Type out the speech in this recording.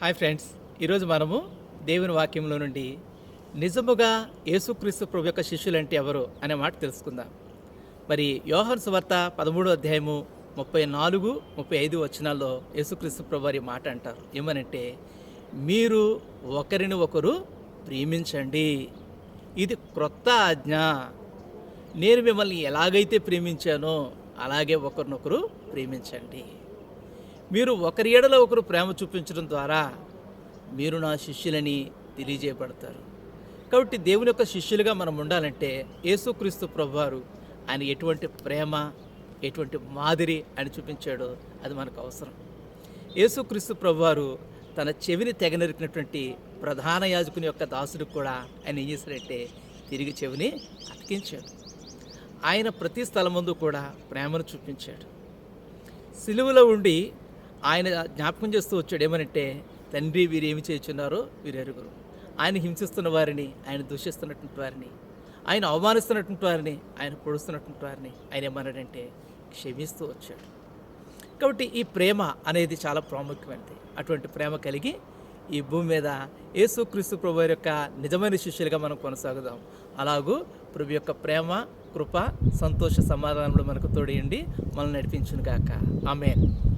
Hi friends ఈరోజు మనము దేవుని వాక్యంలో నుండి నిజముగా యేసుక్రీస్తు ప్రభు యొక్క శిష్యులు అంటే ఎవరు అనే మాట తెలుసుకుందాం. మరి యోహన్ సువార్త పదమూడో అధ్యాయము ముప్పై నాలుగు ముప్పై ఐదు వచనాల్లో యేసుక్రీస్తు ప్రభు వారి మాట అంటారు. ఏమనంటే మీరు ఒకరిని ఒకరు ప్రేమించండి. ఇది క్రొత్త ఆజ్ఞ. నేను మిమ్మల్ని ఎలాగైతే ప్రేమించానో అలాగే ఒకరినొకరు ప్రేమించండి. మీరు ఒకరి ఏడలో ఒకరు ప్రేమ చూపించడం ద్వారా మీరు నా శిష్యులని తెలియజేయబడతారు. కాబట్టి దేవుని యొక్క శిష్యులుగా మనం ఉండాలంటే యేసుక్రీస్తు ప్రభువారు ఆయన ఎటువంటి ప్రేమ ఎటువంటి మాదిరి అని చూపించాడో అది మనకు అవసరం. యేసుక్రీస్తు ప్రభువారు తన చెవిని తెగనరికినటువంటి ప్రధాన యాజకుని యొక్క దాసుడికి కూడా ఆయన ఏం చేశాడంటే తిరిగి చెవిని అతికించాడు. ఆయన ప్రతి స్థలమందు కూడా ప్రేమను చూపించాడు. సిలువలో ఉండి ఆయన జ్ఞాపకం చేస్తూ వచ్చాడు ఏమనంటే తండ్రి వీరు ఏమి చేయుచున్నారో వీరు ఎరుగురు. ఆయన హింసిస్తున్న వారిని ఆయన దూషిస్తున్నటువంటి వారిని ఆయన అవమానిస్తున్నటువంటి వారిని ఆయన పొడుస్తున్నటువంటి వారిని ఆయన ఏమన్నాడంటే క్షమిస్తూ వచ్చాడు. కాబట్టి ఈ ప్రేమ అనేది చాలా ప్రాముఖ్యమైనది. అటువంటి ప్రేమ కలిగి ఈ భూమి మీద యేసుక్రీస్తు ప్రభు యొక్క నిజమైన శిష్యులుగా మనం కొనసాగుదాం. అలాగూ ప్రభు యొక్క ప్రేమ కృప సంతోష సమాధానంలో మనకు తోడియండి. మనల్ని నడిపించును గాక ఆమెన్.